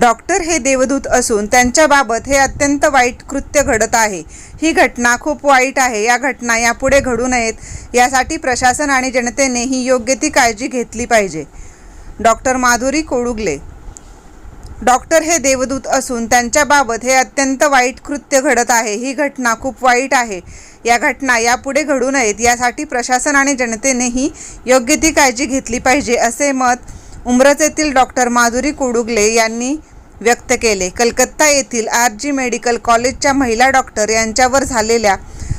Doctor हे देवदूत असून त्यांच्याबाबत हे अत्यंत वाईट कृत्य घडत आहे. ही घटना खूप वाईट आहे. या घटना यापुढे घडू नयेत यासाठी प्रशासन आणि जनतेने ही योग्य ती काळजी घेतली पाहिजे. डॉक्टर माधुरी कोडुगले डॉक्टर हे देवदूत असून त्यांच्याबाबत हे अत्यंत वाईट कृत्य घडत आहे. ही घटना खूप वाईट आहे. या घटना यापुढे घडू नयेत यासाठी प्रशासन आणि जनतेनेही योग्य ती काळजी घेतली पाहिजे असे मत उमरज येथील डॉक्टर माधुरी कोडुगले यांनी व्यक्त केले. कलकत्ता येथील आर जी मेडिकल कॉलेजच्या महिला डॉक्टर यांच्यावर झालेल्या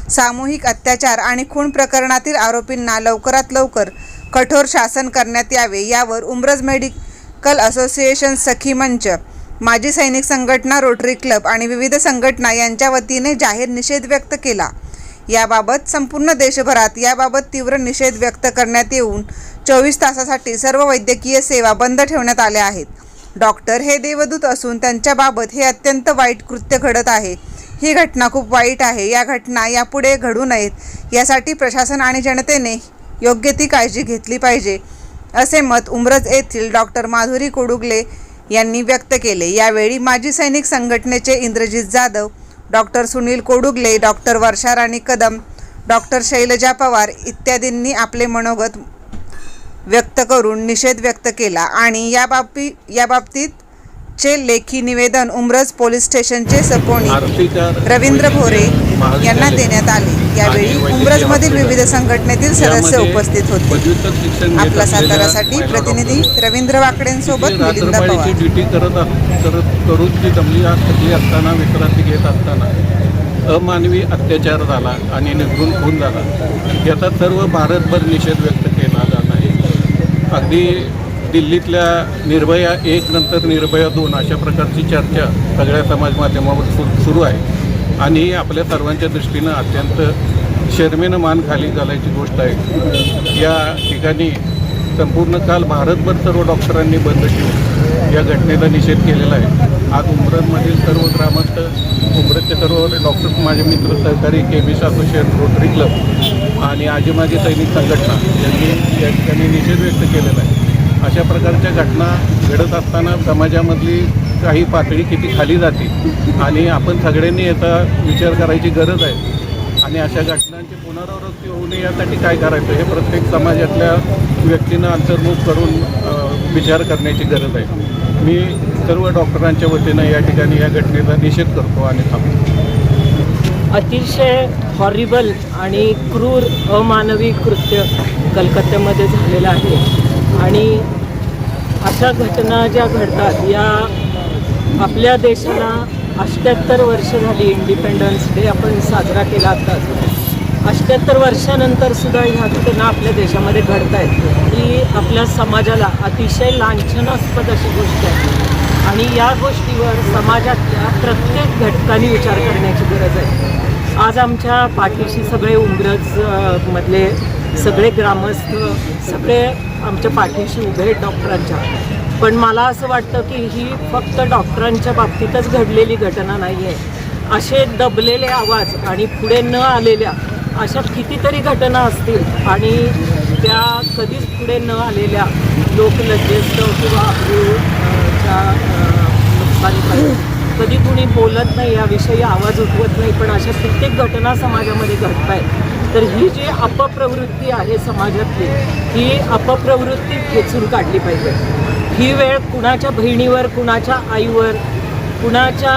सामूहिक अत्याचार आणि खून प्रकरणातील आरोपींना लवकरात लवकर कठोर शासन करण्यात यावे यावर उमरज मेडिकल असोसिएशन सखी मंच माजी सैनिक संघटना रोटरी क्लब आणि विविध संघटना यांच्या वतीने जाहीर निषेध व्यक्त केला. याबाबत संपूर्ण देशभरात याबाबत तीव्र निषेध व्यक्त करण्यात येऊन चोवीस तासासाठी सर्व वैद्यकीय सेवा बंद ठेवण्यात आल्या आहेत. डॉक्टर हे देवदूत असून त्यांच्याबाबत हे अत्यंत वाईट कृत्य घडत आहे. ही घटना खूप वाईट आहे. या घटना यापुढे घडू नयेत. यासाठी प्रशासन आणि जनतेने योग्य ती काळजी घेतली पाहिजे असे मत उमरज येथील डॉक्टर माधुरी कोडुगले यांनी व्यक्त केले. यावेळी माजी सैनिक संघटनेचे Indrajit Jadhav doctor Sunil Kodugale doctor Varsha Rani Kadam doctor Shailaja Pawar इत्यादींनी आपले मनोगत व्यक्त करून निषेध व्यक्त केला आणि या बाबी या बाबतीत चे लेखी निवेदन उमरज पोलीस स्टेशनचे आरतीच्या रवींद्र भोरे यांना देण्यात आले यावेळी उमरजमधील. विविध संघटनेतील सदस्य उपस्थित होते आपला सातारासाठी प्रतिनिधी. रवींद्र वाकडेंसोबत मिलिंदा पवार ड्युटी करत करून ती थकली असताना विश्रांती घेत असताना अमानवी अत्याचार झाला आणि निर्घृण खून झाला याचा सर्व भारतभर निषेध व्यक्त केला अगदी दिल्लीतल्या निर्भया एक नंतर निर्भया दोन अशा प्रकारची चर्चा सगळ्या समाज माध्यमावर सु- सुरू आहे. आणि ही आपल्या सर्वांच्या दृष्टीनं अत्यंत शर्मेनं मान खाली घालायची गोष्ट आहे. या ठिकाणी संपूर्ण काल भारतभर सर्व डॉक्टरांनी बंद ठेवून या घटनेचा निषेध केलेला आहे. आज उमरतमधील सर्व ग्रामस्थ उमरतचे सर्व डॉक्टर्स माझे मित्र सहकारी बी असोसिएशन रोटरी क्लब आणि आजीमाजी सैनिक संघटना यांनी या ठिकाणी निषेध व्यक्त केलेला आहे. अशा प्रकारच्या घटना घडत असताना समाजामधली काही पातळी किती खाली जाते आणि आपण सगळ्यांनी याचा विचार करायची गरज आहे. आणि अशा घटनांची पुनरावृत्ती होऊ नये यासाठी काय करायचं हे प्रत्येक समाजातल्या व्यक्तीनं अंतर्मुख करून विचार करण्याची गरज आहे. मी सर्व डॉक्टरांच्या वतीनं या ठिकाणी या घटनेचा निषेध करतो आणि थांबतो. अतिशय हॉरिबल आणि क्रूर अमानवी कृत्य कलकत्त्यामध्ये झालेलं आहे. आणि अशा घटना ज्या घडतात या आपल्या देशाला अष्ट्याहत्तर वर्ष झाली इंडिपेंडन्स डे आपण साजरा केला आत्ताच अष्ट्याहत्तर वर्षानंतर सुद्धा ह्या घटना आपल्या देशामध्ये घडत आहेत ही आपल्या समाजाला अतिशय लांछनास्पद अशी गोष्ट आहे. आणि या गोष्टीवर समाजातल्या प्रत्येक घटकांनी विचार करण्याची गरज आहे. आज आमच्या पाठीशी सगळे उमरज मधले सगळे ग्रामस्थ सगळे आमच्या पाठीशी उभे आहेत डॉक्टरांच्या. पण मला असं वाटतं की ही फक्त डॉक्टरांच्या बाबतीतच घडलेली घटना नाही आहे असे दबलेले आवाज आणि पुढे न आलेल्या अशा कितीतरी घटना असतील आणि त्या कधीच पुढे न आलेल्या लोकलज्जेस्त किंवा च्या नुकसानीपर्यंत कधी कुणी बोलत नाही याविषयी आवाज उठवत नाही पण अशा कित्येक घटना समाजामध्ये घडत आहेत तर ही जी अपप्रवृत्ती आहे समाजातली ही अपप्रवृत्ती खेचून काढली पाहिजे. ही वेळ कुणाच्या बहिणीवर कुणाच्या आईवर कुणाच्या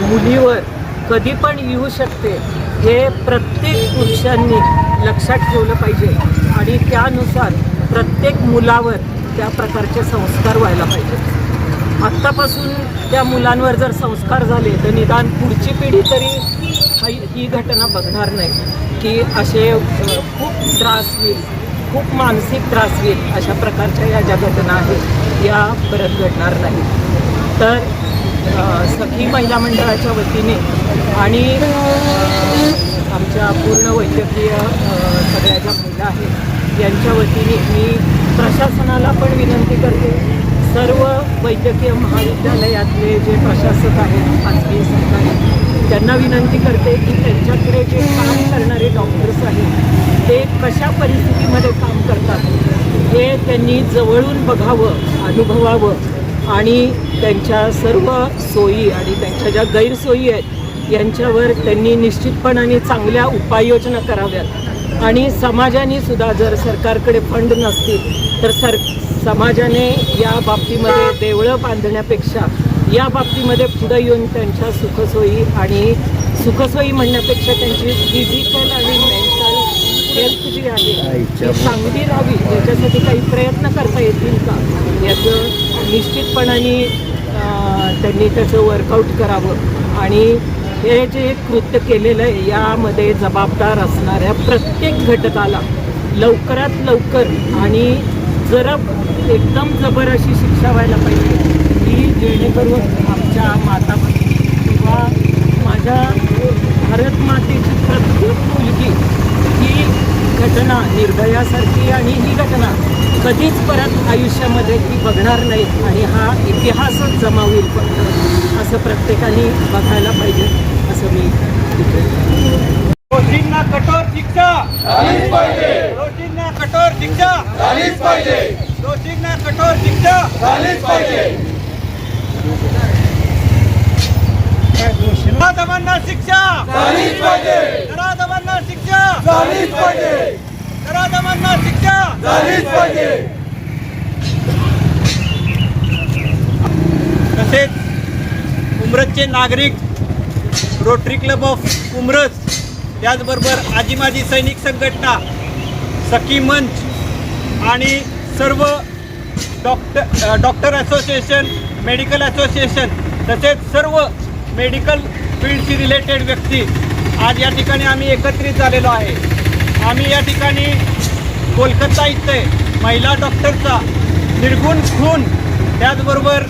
मुलीवर कधी पण येऊ शकते. हे प्रत्येक पुरुषांनी लक्षात ठेवलं पाहिजे आणि त्यानुसार प्रत्येक मुलावर त्या प्रकारचे संस्कार व्हायला पाहिजे. आत्तापासून त्या मुलांवर जर संस्कार झाले तर निदान पुढची पिढी तरी ही ही घटना बघणार नाही की असे खूप त्रास होईल खूप मानसिक त्रास होईल अशा प्रकारच्या या ज्या घटना आहेत या परत घडणार नाहीत. तर सखी महिला मंडळाच्या वतीने आणि आमच्या पूर्ण वैद्यकीय सगळ्या ज्या महिला आहेत यांच्या वतीने मी प्रशासनाला पण विनंती करते. सर्व वैद्यकीय महाविद्यालयातले जे प्रशासक आहेत खाजगी सरकारी त्यांना विनंती करते की त्यांच्याकडे जे काम करणारे डॉक्टर्स आहेत ते कशा परिस्थितीमध्ये काम करतात हे त्यांनी जवळून बघावं अनुभवावं. आणि त्यांच्या सर्व सोयी आणि त्यांच्या ज्या गैरसोयी आहेत यांच्यावर त्यांनी निश्चितपणाने चांगल्या उपाययोजना कराव्यात. आणि समाजाने सुद्धा जर सरकारकडे फंड नसतील तर सर समाजाने या बाबतीमध्ये देवळं बांधण्यापेक्षा या बाबतीमध्ये पुढे येऊन त्यांच्या सुखसोयी आणि सुखसोयी म्हणण्यापेक्षा त्यांची फिजिकल आणि मेंटल हेल्थ जी आहे ती चांगली राहावी. याच्यासाठी काही प्रयत्न करता येतील का? याचं निश्चितपणाने त्यांनी त्याचं वर्कआउट करावं. आणि हे जे कृत्य केलेलं आहे यामध्ये जबाबदार असणाऱ्या प्रत्येक घटकाला लवकरात लवकर आणि जरा एकदम जबर अशी शिक्षा व्हायला पाहिजे की जेणेकरून आमच्या माता किंवा माझ्या भारत मातेची प्रत्येक मुलगी ही घटना निर्भयासारखी आणि ही घटना कधीच परत आयुष्यामध्ये ती बघणार नाही आणि हा इतिहासच जमा होईल फक्त. असं प्रत्येकाने बघायला पाहिजे असं मी दोषींना कठोर शिक्षा. झालीच पाहिजे. दोषींना कठोर शिक्षा. झालीच पाहिजे. दोषींना कठोर शिक्षा. झालीच पाहिजे. शिक्षा. झालीच पाहिजे. शिक्षा. झालीच पाहिजे नराधमांना शिक्षा झालीच पाहिजे. तसेच उमरजचे नागरिक रोटरी क्लब ऑफ उमरज त्याचबरोबर आजी माझी सैनिक संघटना सखी मंच आणि सर्व doctor doctor association medical association तसेच सर्व मेडिकल फील्डशी रिलेटेड व्यक्ती आज या ठिकाणी आम्ही एकत्रित झालेलो आहे. आम्ही या ठिकाणी कोलकाता इथे महिला डॉक्टरचा निर्गुण खून त्याचबरोबर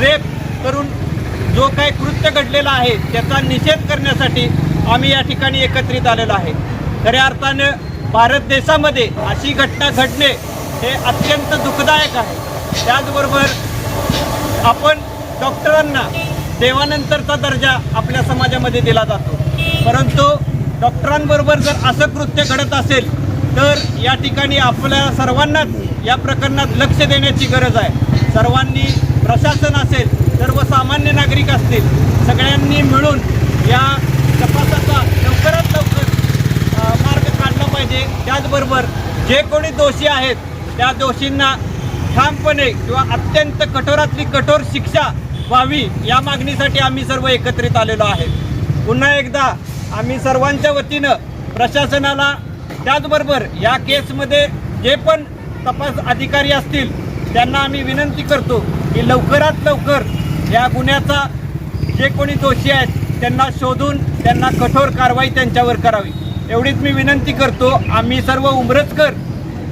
रेप करून जो काही कृत्य घडलेला आहे त्याचा निषेध करण्यासाठी आम्ही या ठिकाणी एकत्रित आलेलो आहे. खऱ्या अर्थानं भारत देशामध्ये अशी घटना घडणे हे अत्यंत दुःखदायक आहे. त्याचबरोबर आपण डॉक्टरांना देवानंतरचा दर्जा आपल्या समाजामध्ये दिला जातो. परंतु डॉक्टरांबरोबर जर असं कृत्य घडत असेल तर या ठिकाणी आपल्या सर्वांनाच या प्रकरणात लक्ष देण्याची गरज आहे. सर्वांनी प्रशासन असेल सर्वसामान्य नागरिक असतील सगळ्यांनी मिळून या तपासाचा लवकरात लवकर मार्ग काढला पाहिजे. त्याचबरोबर जे कोणी दोषी आहेत त्या दोषींना ठामपणे किंवा अत्यंत कठोरातली कठोर शिक्षा व्हावी या मागणीसाठी आम्ही सर्व एकत्रित आलेलो आहे. पुन्हा एकदा आम्ही सर्वांच्या वतीनं प्रशासनाला त्याचबरोबर या केसमध्ये जे पण तपास अधिकारी असतील त्यांना आम्ही विनंती करतो की लवकरात लवकर या गुन्ह्याचा जे कोणी दोषी आहेत त्यांना शोधून त्यांना कठोर कारवाई त्यांच्यावर करावी. एवढीच मी विनंती करतो. आम्ही सर्व उमरजकर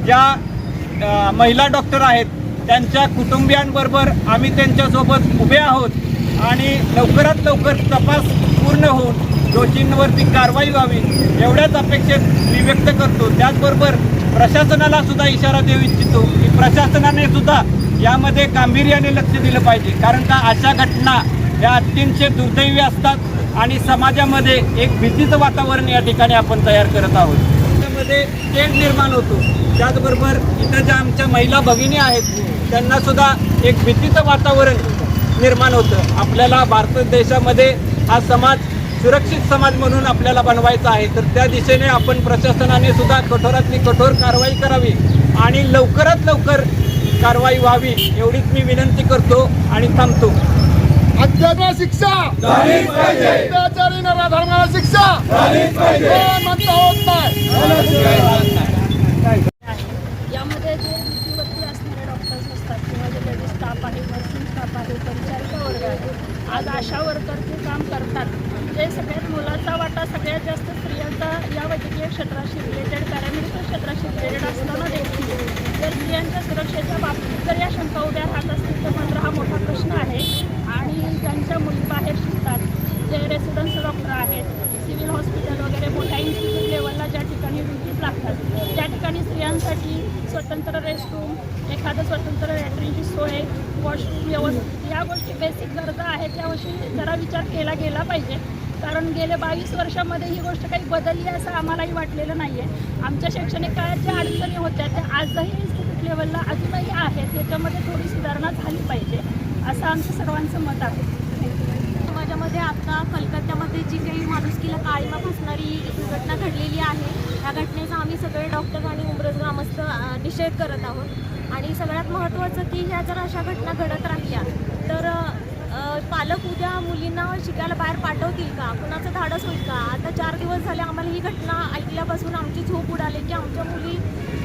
ज्या महिला डॉक्टर आहेत त्यांच्या कुटुंबियांबरोबर आम्ही त्यांच्यासोबत उभे आहोत आणि लवकरात लवकर तपास पूर्ण होऊन दोषींवरती कारवाई व्हावी एवढ्याच अपेक्षेत मी व्यक्त करतो. त्याचबरोबर प्रशासनाला सुद्धा इशारा देऊ इच्छितो की प्रशासनाने सुद्धा यामध्ये गांभीर्याने लक्ष दिलं पाहिजे. कारण का अशा घटना या अत्यंत दुर्दैवी असतात आणि समाजामध्ये एक भीतीचं वातावरण या ठिकाणी आपण तयार करत आहोत. त्यामध्ये तेढ निर्माण होतो. त्याचबरोबर इथं ज्या आमच्या महिला भगिनी आहेत त्यांना सुद्धा एक भीतीचं वातावरण निर्माण होतं. आपल्याला भारत देशामध्ये हा समाज सुरक्षित समाज म्हणून आपल्याला बनवायचा आहे तर त्या दिशेने आपण प्रशासनाने सुद्धा कठोरातली कठोर कारवाई करावी आणि लवकरात लवकर कारवाई व्हावी एवढीच मी विनंती करतो आणि थांबतो. अत्याचार शिक्षा! अत्याचारी नराधर्माला शिक्षा! झालीच पाहिजे. म्हणता होत नाही. यामध्ये जे असणारे डॉक्टर्स असतात किंवा जे लेडीज स्टाफ आहे नर्सिंग स्टाफ आहे परिचारिका वर्ग आहे आज आशा वर्कर जे काम करतात. म्हणजे सगळ्यात मुलाचा वाटा सगळ्यात जास्त स्त्रियांचा या वैद्यकीय क्षेत्राशी रिलेटेड पॅरामेडिकल क्षेत्राशी रिलेटेड असताना देखील. जर स्त्रियांच्या सुरक्षेच्या बाबतीत जर या शंका उभ्या राहत असतील तर मात्र हा मोठा प्रश्न आहे. आणि ज्यांच्या मुली बाहेर शिकतात जे रेसिडन्स डॉक्टर आहेत सिव्हिल हॉस्पिटल वगैरे मोठ्या इन्स्टिट्यूट लेवलला ज्या ठिकाणी ड्युटीज लागतात त्या ठिकाणी स्त्रियांसाठी स्वतंत्र रेस्टरूम एखादं स्वतंत्र लॅटरीची सोय वॉशरूम व्यवस्थित या गोष्टी बेसिक गरजा आहेत याविषयी जरा विचार केला गेला पाहिजे. कारण गेल्या बावीस वर्षामध्ये ही गोष्ट काही बदलली असं आम्हालाही वाटलेलं नाही आहे आमच्या शैक्षणिक काळात ज्या अडचणी होत्या त्या आजही इन्स्टिट्यूट लेवलला अजूनही आहेत. त्याच्यामध्ये थोडी सुधारणा झाली पाहिजे असं आमचं सर्वांचं मत आहे. समाजामध्ये आता कलकत्त्यामध्ये जी काही माणुसकीला काळीमा फसणारी दुर्घटना घडलेली आहे या घटनेचा आम्ही सगळे डॉक्टर आणि उमरज ग्रामस्थ निषेध करत आहोत. आणि सगळ्यात महत्त्वाचं की ह्या जर अशा घटना घडत राहिल्या तर पालक उद्या मुलींना शिकायला बाहेर पाठवतील का? कुणाचं धाडस होईल का? आता चार दिवस झाले आम्हाला ही घटना ऐकल्यापासून आमची झोप उडाली की आमच्या मुली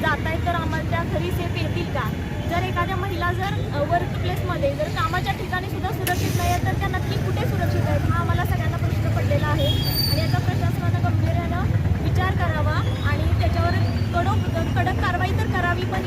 जात आहेत तर आम्हाला त्या घरी सेफ येतील का? जर एखाद्या महिला जर वर्क प्लेसमध्ये जर कामाच्या ठिकाणी सुद्धा सुरक्षित नाही आहेत तर त्या नक्की कुठे सुरक्षित आहेत? हा आम्हाला सगळ्यांना प्रश्न पडलेला आहे. आणि याचा प्रशासनानं गंभीर्यानं विचार करावा आणि त्याच्यावर कडक कडक कारवाई तर करावी पण